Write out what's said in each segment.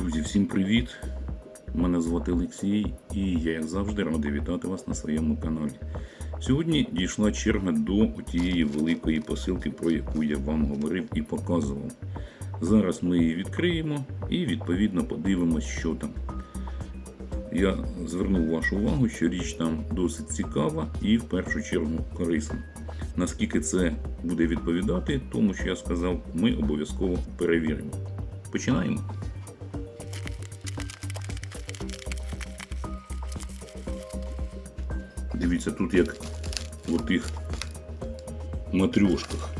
Друзі, всім привіт! Мене звати Олексій і я, як завжди, радий вітати вас на своєму каналі. Сьогодні дійшла черга до тієї великої посилки, про яку я вам говорив і показував. Зараз ми її відкриємо і відповідно подивимось, що там. Я звернув вашу увагу, що річ там досить цікава і в першу чергу корисна. Наскільки це буде відповідати тому, що я сказав, ми обов'язково перевіримо. Починаємо. Дивіться, тут як в тих матрьошках.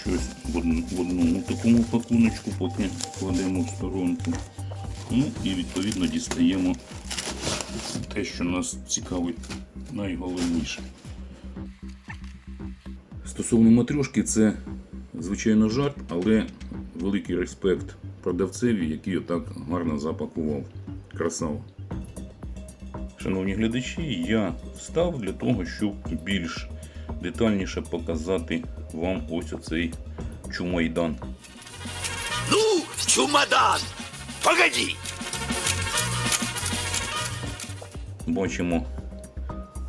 Щось в одному такому пакуночку, поки кладемо в сторонку. Ну і відповідно дістаємо те, що нас цікавить найголовніше. Стосовно матрьошки, це звичайно жарт, але великий респект продавцеві, який отак гарно запакував. Красава. Шановні глядачі, я встав для того, щоб більш детальніше показати вам ось оцей чумайдан. Ну, чемодан! Погоди! Бачимо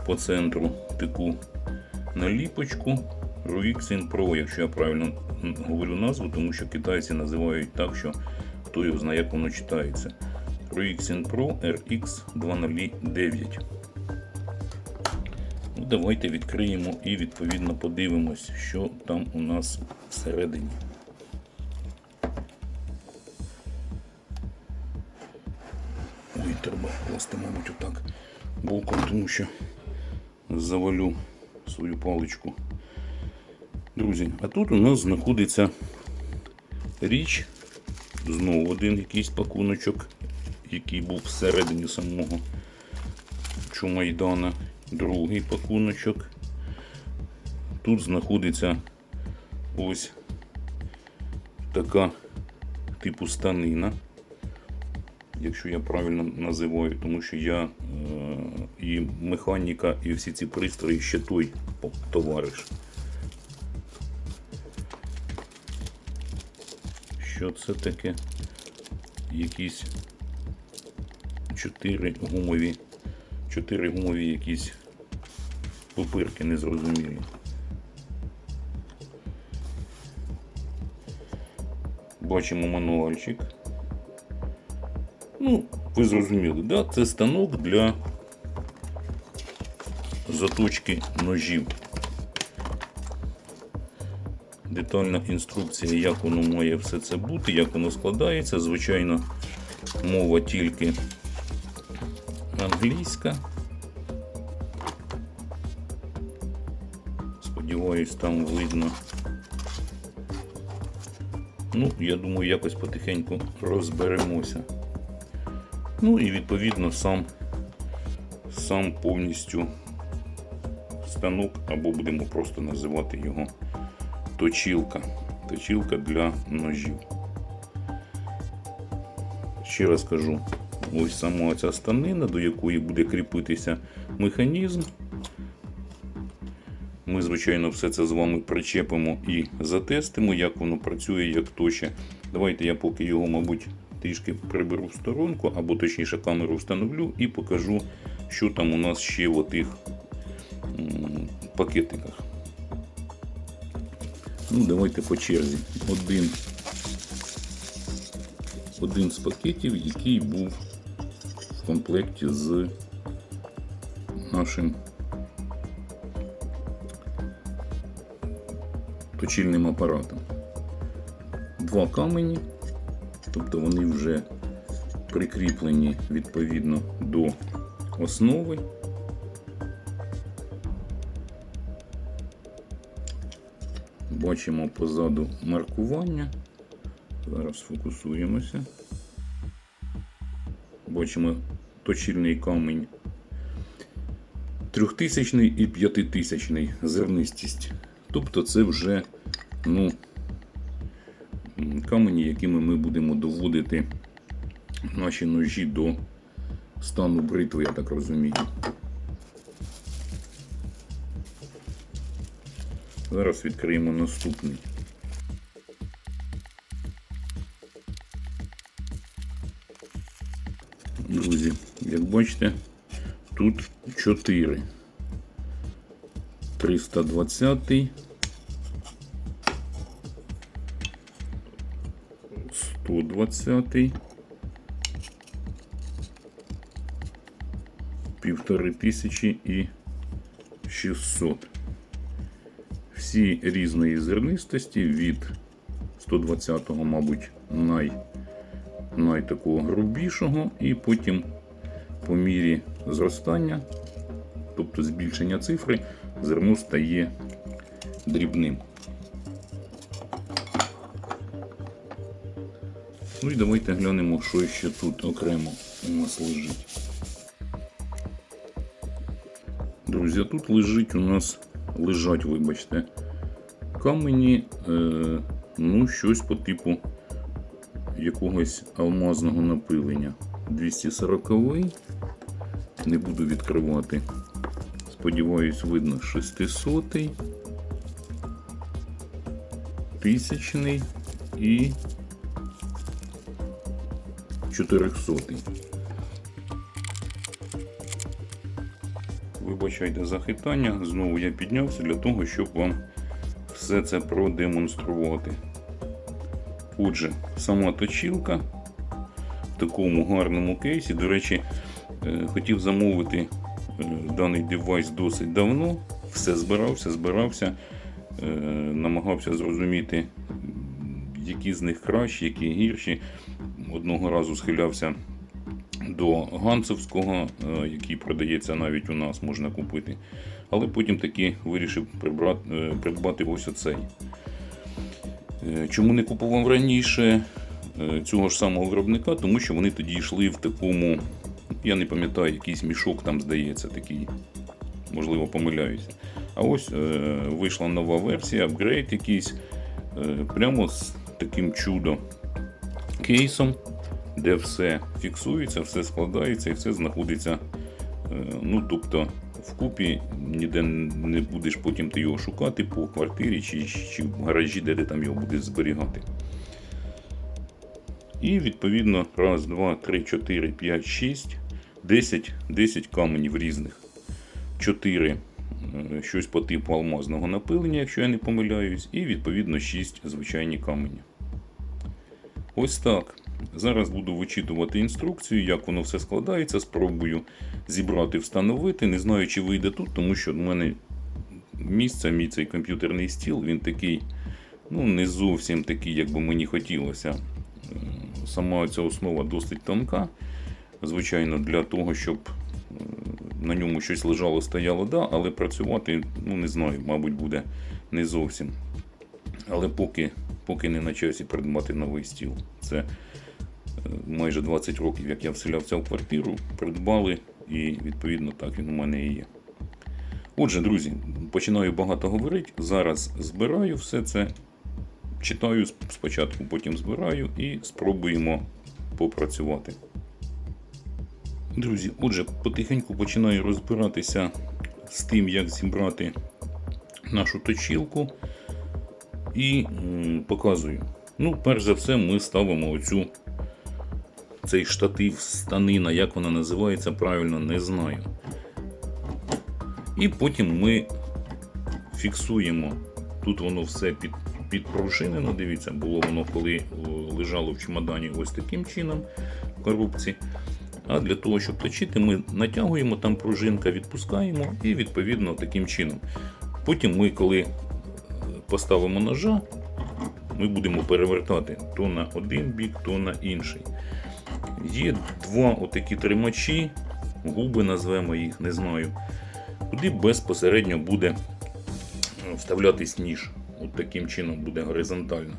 по центру таку наліпочку Ruixin Pro, якщо я правильно говорю назву, тому що китайці називають так, що хто його знає, як воно читається. Ruixin Pro RX 209. Ну, давайте відкриємо і відповідно подивимось, що там у нас всередині. Ой, треба класти, мабуть, отак боком, тому що завалю свою паличку. Друзі, а тут у нас знаходиться річ, знову один якийсь пакуночок, який був всередині самого Чумайдана. Другий пакуночок. Тут знаходиться ось така типу станина якщо я правильно називаю, тому що я е, і механіка, і всі ці пристрої ще той товариш. Що це таке? Якісь чотири гумові, чотири гумові якісь пупирки незрозумілі. Бачимо мануальчик. Ну, ви зрозуміли, да? це станок для заточки ножів. Детальна інструкція, як воно має все це бути, як воно складається. Звичайно, мова тільки англійська. Сподіваюсь, там видно. Ну, я думаю, якось потихеньку розберемося. Ну і відповідно сам, сам повністю станок, або будемо просто називати його точілка. Точілка для ножів. Ще раз кажу, ось сама ця станина, до якої буде кріпитися механізм. Ми, звичайно, все це з вами причепимо і затестимо, як воно працює, як точе. Давайте я поки його, мабуть, трішки приберу в сторонку, або точніше камеру встановлю і покажу, що там у нас ще в отих пакетиках. Ну, давайте по черзі. Один, один з пакетів, який був комплекті з нашим точильним апаратом. Два камені, тобто вони вже прикріплені відповідно до основи. Бачимо позаду маркування. Зараз фокусуємося. Бачимо точильний камінь 3000 і 5000 зернистість. Тобто це вже ну, камені, якими ми будемо доводити наші ножі до стану бритви, я так розумію. Зараз відкриємо наступний. Бачите, тут 4. 320. 120. Півтори тисячі і 600. Всі різної зернистості від 120-го, мабуть, най, най грубішого, і потім по мірі зростання, тобто збільшення цифри, зерно стає дрібним. Ну і давайте глянемо, що ще тут окремо у нас лежить. Друзі, тут лежить у нас, лежать, вибачте, камені, е, ну, щось по типу якогось алмазного напилення. 240 не буду відкривати. Сподіваюсь, видно 600 тисячний і 400. Вибачайте за хитання. Знову я піднявся для того, щоб вам все це продемонструвати. Отже, сама точілка в такому гарному кейсі. До речі, хотів замовити е, даний девайс досить давно. Все збирався, збирався, е, намагався зрозуміти, які з них кращі, які гірші. Одного разу схилявся до Ганцевського, е, який продається навіть у нас, можна купити. Але потім таки вирішив прибрати, е, придбати ось оцей. Е, Чому не купував раніше е, цього ж самого виробника? Тому що вони тоді йшли в такому, я не пам'ятаю, якийсь мішок там здається такий. Можливо, помиляюся. А ось е, вийшла нова версія, апгрейд якийсь, е, прямо з таким чудо кейсом, де все фіксується, все складається і все знаходиться. е, Ну, тобто, вкупі ніде не будеш потім ти його шукати по квартирі чи, чи в гаражі, де ти там його будеш зберігати. І відповідно раз, два, три, чотири, п'ять, шість, десять, десять каменів різних. Чотири е, щось по типу алмазного напилення, якщо я не помиляюсь, і відповідно 6 звичайні камені. Ось так. Зараз буду вичитувати інструкцію, як воно все складається. Спробую зібрати, встановити. Не знаю, чи вийде тут, тому що в мене місце, мій цей комп'ютерний стіл, він такий, ну, не зовсім такий, як би мені хотілося. Сама ця основа досить тонка. Звичайно, для того, щоб на ньому щось лежало, стояло, да, але працювати, ну не знаю, мабуть, буде не зовсім. Але поки, поки не на часі придбати новий стіл. Це е, майже 20 років, як я вселявся в квартиру, придбали, і відповідно так він у мене і є. Отже, друзі, починаю багато говорити. Зараз збираю все це, читаю спочатку, потім збираю і спробуємо попрацювати. Друзі, отже, потихеньку починаю розбиратися з тим, як зібрати нашу точілку. І м, показую. Ну, перш за все, ми ставимо оцю цей штатив станина, як вона називається, правильно не знаю. І потім ми фіксуємо. Тут воно все під, підпружинено. Дивіться, було воно коли лежало в чемодані ось таким чином в коробці. А для того, щоб точити, ми натягуємо там пружинка, відпускаємо і відповідно таким чином. Потім ми, коли е, поставимо ножа, ми будемо перевертати то на один бік, то на інший. Є два отакі тримачі, губи назвемо їх, не знаю, куди безпосередньо буде е, вставлятись ніж. От таким чином буде горизонтально.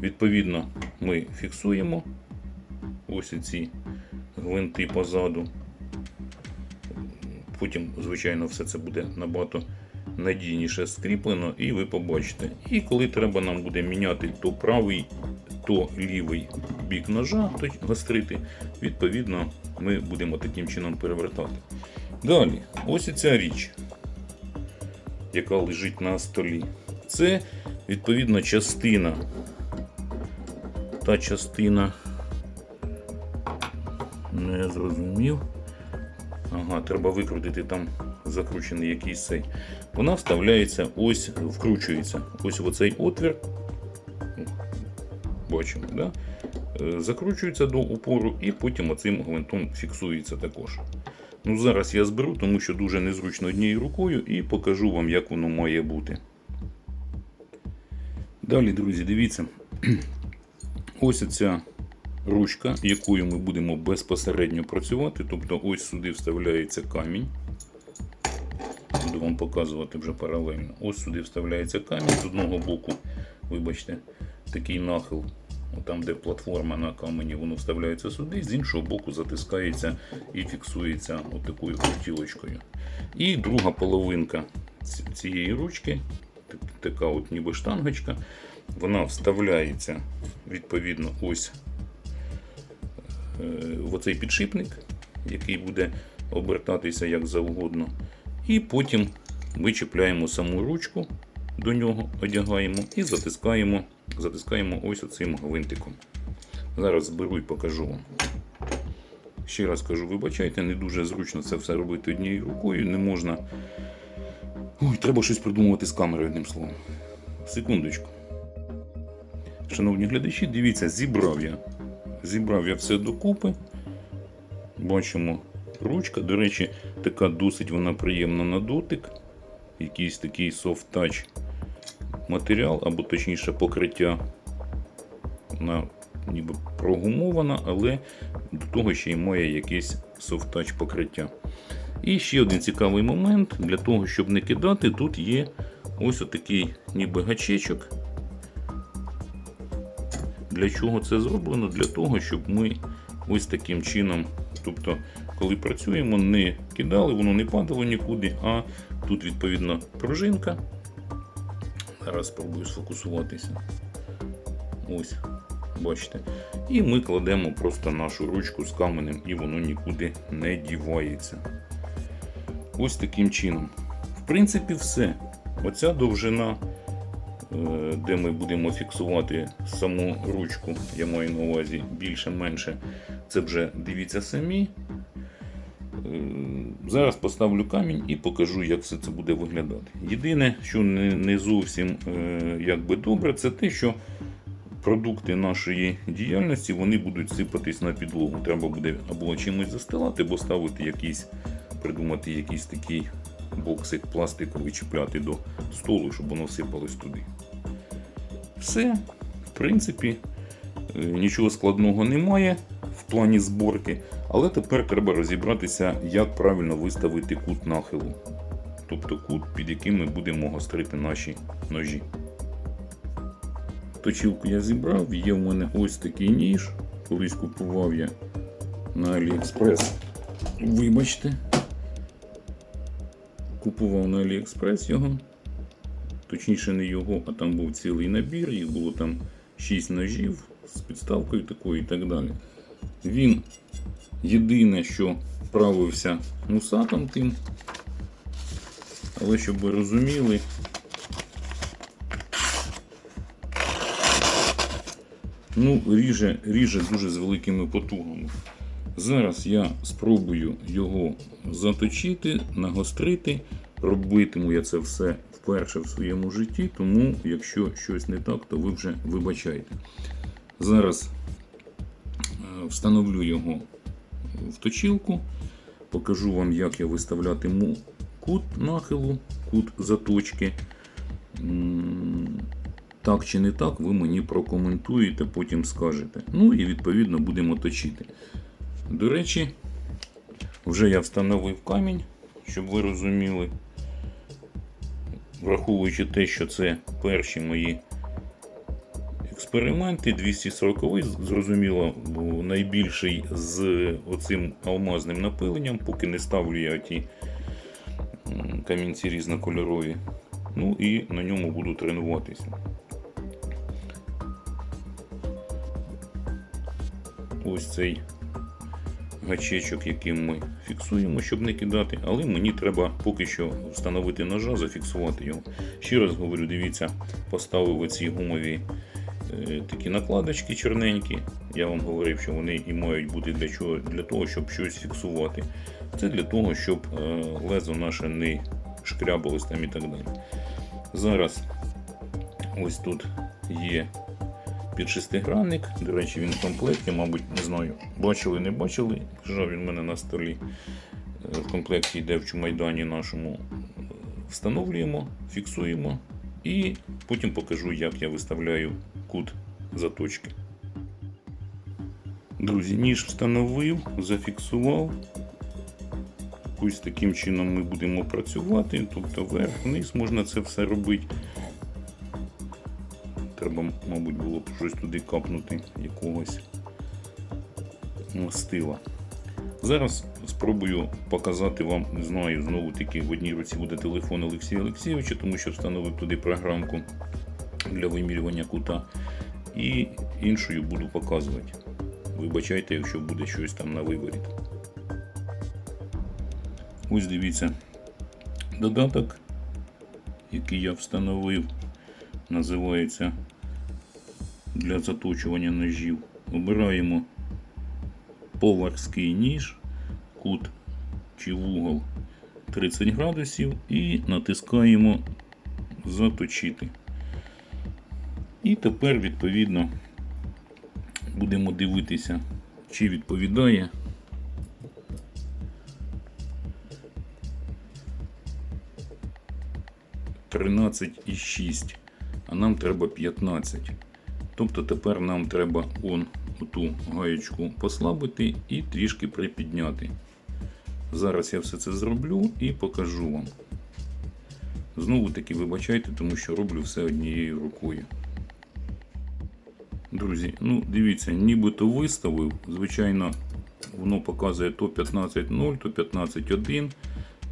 Відповідно, ми фіксуємо ось ці гвинти позаду. Потім, звичайно, все це буде набагато надійніше скріплено, і ви побачите. І коли треба нам буде міняти то правий, то лівий бік ножа, то гострити, відповідно, ми будемо таким чином перевертати. Далі, ось і ця річ, яка лежить на столі. Це відповідно частина. Та частина Не зрозумів. Ага, треба викрутити там закручений якийсь цей. Вона вставляється ось, вкручується. Ось в оцей отвір. Бачимо, да? Е, Закручується до опору і потім оцим гвинтом фіксується також. Ну, зараз я зберу, тому що дуже незручно однією рукою і покажу вам, як воно має бути. Далі, друзі, дивіться. Ось ця ручка, якою ми будемо безпосередньо працювати. Тобто ось сюди вставляється камінь. Буду вам показувати вже паралельно. Ось сюди вставляється камінь. З одного боку, вибачте, такий нахил. Там, де платформа на камені, воно вставляється сюди, з іншого боку затискається і фіксується отакою крутілочкою. І друга половинка цієї ручки, така от ніби штангочка, вона вставляється відповідно ось в оцей підшипник, який буде обертатися як завгодно. І потім ми чіпляємо саму ручку до нього, одягаємо і затискаємо, затискаємо ось оцим гвинтиком. Зараз зберу і покажу вам. Ще раз кажу, вибачайте, не дуже зручно це все робити однією рукою. Не можна. Ой, треба щось придумувати з камерою, одним словом. Секундочку. Шановні глядачі, дивіться, зібрав я. Зібрав я все докупи. Бачимо ручка. До речі, така досить вона приємна на дотик. Якийсь такий soft touch матеріал, або точніше покриття. Вона ніби прогумована, але до того ще й має soft touch покриття. І ще один цікавий момент. Для того, щоб не кидати, тут є ось отакий ніби гачечок. Для чого це зроблено? Для того, щоб ми ось таким чином, тобто, коли працюємо, не кидали, воно не падало нікуди, а тут відповідно пружинка. Зараз спробую сфокусуватися. Ось, бачите. І ми кладемо просто нашу ручку з каменем, і воно нікуди не дівається. Ось таким чином. В принципі, все. Оця довжина де ми будемо фіксувати саму ручку, я маю на увазі більше-менше. Це вже дивіться самі. Е, Зараз поставлю камінь і покажу, як все це буде виглядати. Єдине, що не, не зовсім е, якби добре, це те, що продукти нашої діяльності вони будуть сипатись на підлогу. Треба буде або чимось застилати, або ставити якийсь, придумати якийсь такий боксик пластиковий чіпляти до столу, щоб воно сипалось туди. Все, в принципі, е, нічого складного немає в плані зборки, але тепер треба розібратися, як правильно виставити кут нахилу. Тобто кут, під яким ми будемо гострити наші ножі. Точилку я зібрав, є в мене ось такий ніж. Колись купував я на AliExpress. Вибачте. Купував на AliExpress його. Точніше, не його, а там був цілий набір, їх було там 6 ножів з підставкою такою і так далі. Він єдине, що правився мусатом тим. Але щоб ви розуміли, ну, ріже, ріже дуже з великими потугами. Зараз я спробую його заточити, нагострити. Робитиму я це все вперше в своєму житті, тому якщо щось не так, то ви вже вибачайте. Зараз е, встановлю його в точилку, покажу вам, як я виставлятиму кут нахилу, кут заточки. Так чи не так, ви мені прокоментуєте, потім скажете. Ну і відповідно будемо точити. До речі, вже я встановив камінь, щоб ви розуміли. Враховуючи те, що це перші мої експерименти, 240 зрозуміло, найбільший з оцим алмазним напиленням, поки не ставлю я ті камінці різнокольорові. Ну і на ньому буду тренуватися. Ось цей гачечок, яким ми фіксуємо, щоб не кидати, але мені треба поки що встановити ножа, зафіксувати його. Ще раз говорю, дивіться, поставив оці гумові е, такі накладочки чорненькі. я вам говорив, що вони і мають бути для чого? Для того, щоб щось фіксувати. Це для того, щоб е, лезо наше не шкрябалось там і так далі. Зараз ось тут є під шестигранник. До речі, він в комплекті, мабуть, не знаю, бачили, не бачили. Лежав він в мене на столі. Е, В комплекті йде в чумайдані нашому. Е, Встановлюємо, фіксуємо і потім покажу, як я виставляю кут заточки. Друзі, ніж встановив, зафіксував. Ось таким чином ми будемо працювати. Тобто вверх, вниз можна це все робити. Треба, мабуть, було б щось туди капнути якогось мастила. Зараз спробую показати вам, не знаю, знову таки в одній руці буде телефон Олексія Олексійовича, тому що встановив туди програмку для вимірювання кута. І іншою буду показувати. Вибачайте, якщо буде щось там на виворіт. Ось дивіться додаток, який я встановив, називається для заточування ножів. Обираємо поварський ніж, кут чи вугол 30 градусів і натискаємо заточити. І тепер, відповідно, будемо дивитися, чи відповідає. Тринадцять і шість, а нам треба 15. Тобто тепер нам треба он ту гаєчку послабити і трішки припідняти. Зараз я все це зроблю і покажу вам. Знову таки вибачайте, тому що роблю все однією рукою. Друзі, ну дивіться, нібито виставив. Звичайно, воно показує то 15.0, то 15.1,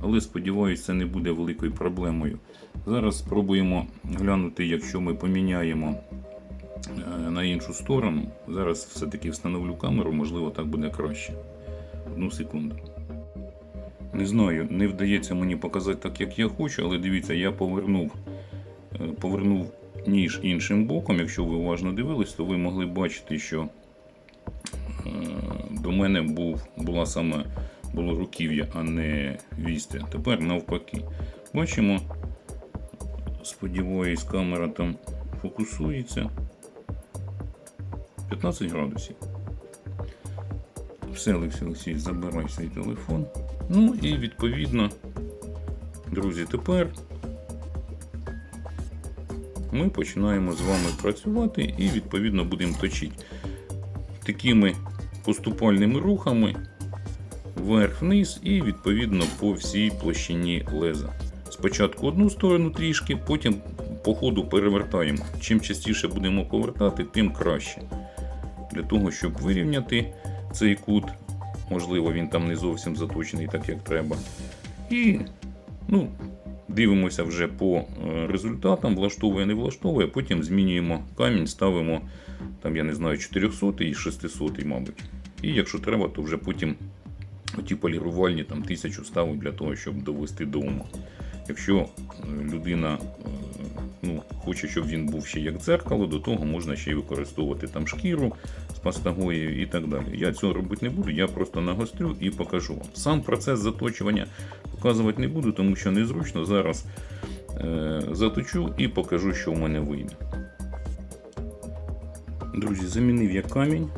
але сподіваюся, це не буде великою проблемою. Зараз спробуємо глянути, якщо ми поміняємо на іншу сторону. Зараз все-таки встановлю камеру, можливо, так буде краще. Одну секунду. Не знаю, не вдається мені показати так, як я хочу, але дивіться, я повернув, е, повернув ніж іншим боком. Якщо ви уважно дивились, то ви могли бачити, що е, до мене був, була саме було руків'я, а не вістя. Тепер навпаки. Бачимо, сподіваюсь, камера там фокусується. 15 градусів. Все, Олексій Олексійович, забирай свій телефон. Ну і відповідно, друзі, тепер ми починаємо з вами працювати і відповідно будемо точити такими поступальними рухами вверх-вниз і відповідно по всій площині леза. Спочатку одну сторону трішки, потім по ходу перевертаємо. Чим частіше будемо повертати, тим краще. Для того, щоб вирівняти цей кут, можливо, він там не зовсім заточений так, як треба. І ну, дивимося вже по е, результатам, влаштовує, не влаштовує, потім змінюємо камінь, ставимо там, я не знаю, 400 і 600, мабуть. І якщо треба, то вже потім ті полірувальні там тисячу ставить для того, щоб довести до ума. Якщо е, людина е, ну, хоче, щоб він був ще як дзеркало, до того можна ще й використовувати там шкіру з пастагою і так далі. Я цього робити не буду, я просто нагострю і покажу вам. Сам процес заточування показувати не буду, тому що незручно. Зараз е, заточу і покажу, що в мене вийде. Друзі, замінив я камінь,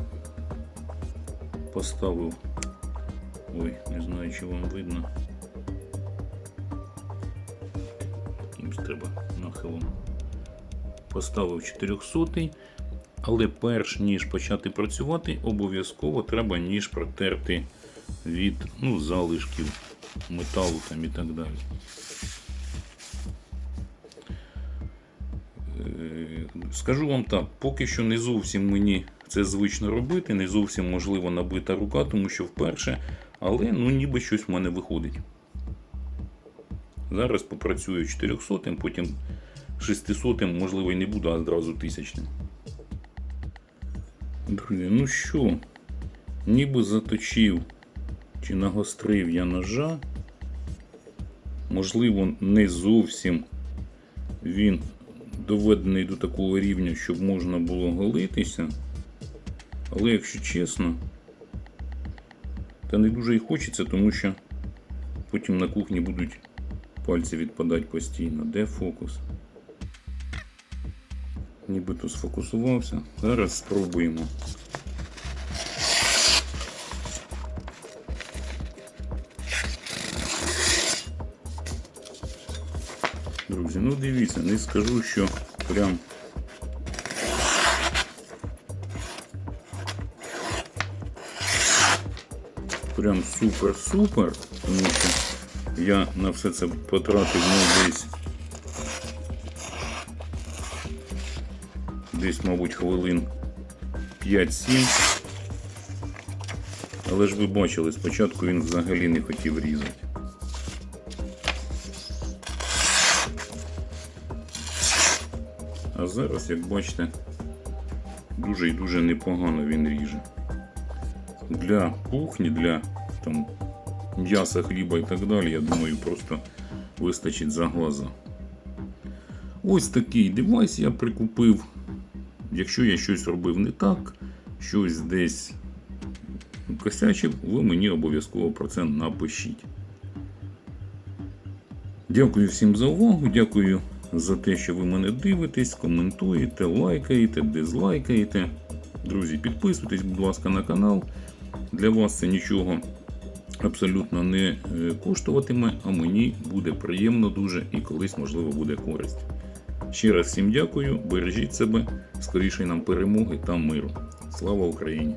поставив. Ой, не знаю, чи вам видно. Ось треба нахилом. Поставив 400 але перш ніж почати працювати, обов'язково треба ніж протерти від ну, залишків металу там і так далі. Е, Скажу вам так, поки що не зовсім мені це звично робити, не зовсім можливо набита рука, тому що вперше, але ну ніби щось в мене виходить. Зараз попрацюю 400, потім 600, можливо, і не буду, а одразу тисячним. Друзі, ну що, ніби заточив чи нагострив я ножа. Можливо, не зовсім він доведений до такого рівня, щоб можна було голитися. Але якщо чесно, та не дуже і хочеться, тому що потім на кухні будуть пальці відпадати постійно. Де фокус? Нібито сфокусувався. Зараз спробуємо. Друзі, ну дивіться, не скажу, що прям прям супер-супер, тому що я на все це потратив ну, десь десь, мабуть, хвилин 5-7. Але ж ви бачили, спочатку він взагалі не хотів різати. А зараз, як бачите, дуже і дуже непогано він ріже. Для кухні, для там, м'яса, хліба і так далі, я думаю, просто вистачить за глаза. Ось такий девайс я прикупив. Якщо я щось робив не так, щось десь косячив, ви мені обов'язково про це напишіть. Дякую всім за увагу. Дякую за те, що ви мене дивитесь, коментуєте, лайкаєте, дизлайкаєте. Друзі, підписуйтесь, будь ласка, на канал. Для вас це нічого абсолютно не е, коштуватиме, а мені буде приємно дуже і колись, можливо, буде користь. Ще раз всім дякую, бережіть себе, скоріше нам перемоги та миру. Слава Україні!